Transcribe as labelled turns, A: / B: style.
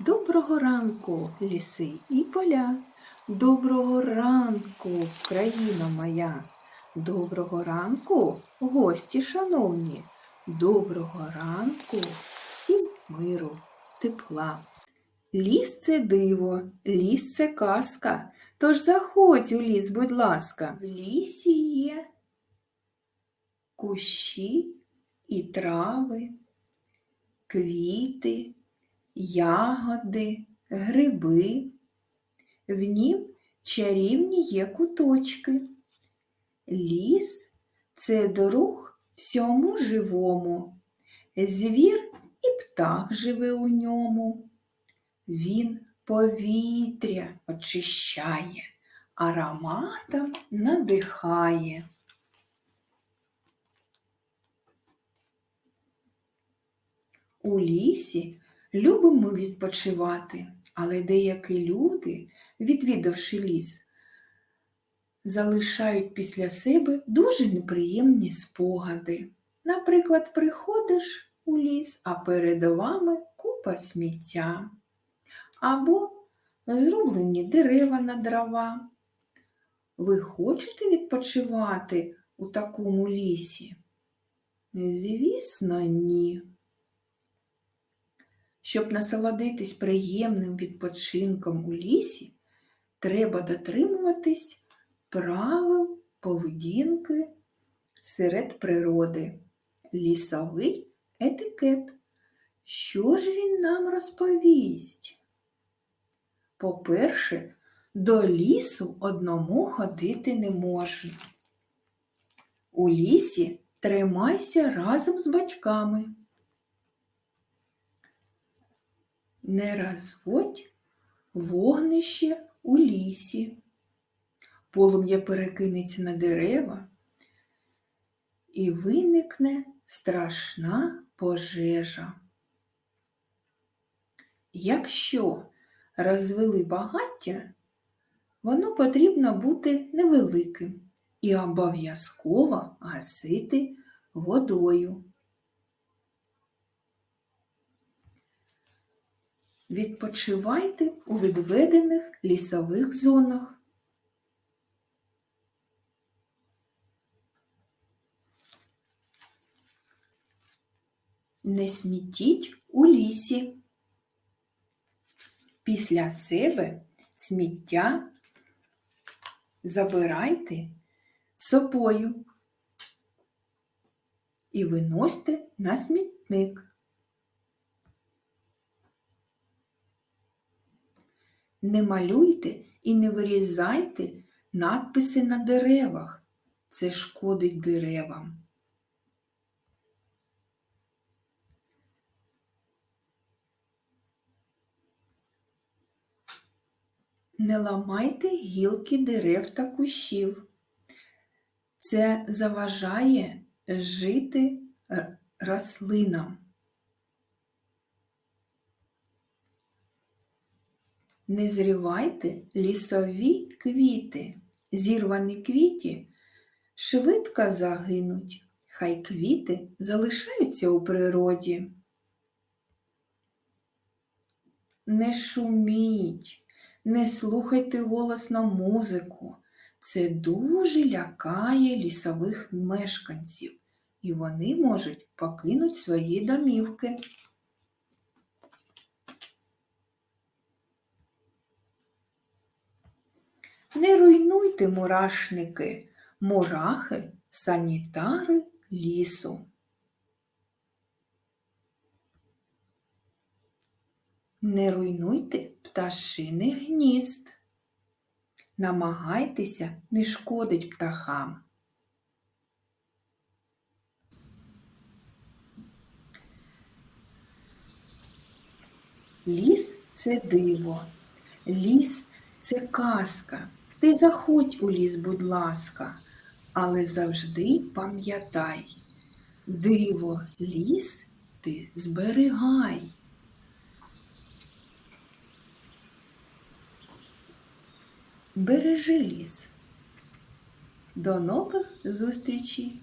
A: Доброго ранку, ліси і поля. Доброго ранку, країна моя. Доброго ранку, гості шановні. Доброго ранку, всім миру, тепла. Ліс це диво, ліс це казка. Тож заходь у ліс, будь ласка. В лісі є кущі і трави, квіти ягоди, гриби. В нім чарівні є куточки. Ліс це друг всьому живому. Звір і птах живе у ньому. Він повітря очищає, ароматом надихає. У лісі любимо відпочивати, але деякі люди, відвідавши ліс, залишають після себе дуже неприємні спогади. Наприклад, приходиш у ліс, а перед вами купа сміття або зрублені дерева на дрова. Ви хочете відпочивати у такому лісі? Звісно, ні. Щоб насолодитись приємним відпочинком у лісі, треба дотримуватись правил поведінки серед природи, лісовий етикет. Що ж він нам розповість? По-перше, до лісу одному ходити не можна. У лісі тримайся разом з батьками. Не розводь вогнище у лісі. Полум'я перекинеться на дерева і виникне страшна пожежа. Якщо розвели багаття, воно потрібно бути невеликим і обов'язково гасити водою. Відпочивайте у відведених лісових зонах. Не смітіть у лісі. Після себе сміття забирайте собою і виносьте на смітник. Не малюйте і не вирізайте надписи на деревах. Це шкодить деревам. Не ламайте гілки дерев та кущів. Це заважає жити рослинам. Не зривайте лісові квіти. Зірвані квіті швидко загинуть, хай квіти залишаються у природі. Не шуміть, не слухайте голосно музику. Це дуже лякає лісових мешканців, і вони можуть покинути свої домівки. Не руйнуйте мурашники, мурахи, санітари лісу. Не руйнуйте пташиних гнізд. Намагайтеся не шкодить птахам. Ліс це диво, ліс це казка. Ти заходь у ліс, будь ласка, але завжди пам'ятай, диво ліс ти зберігай. Бережи ліс. До нових зустрічей!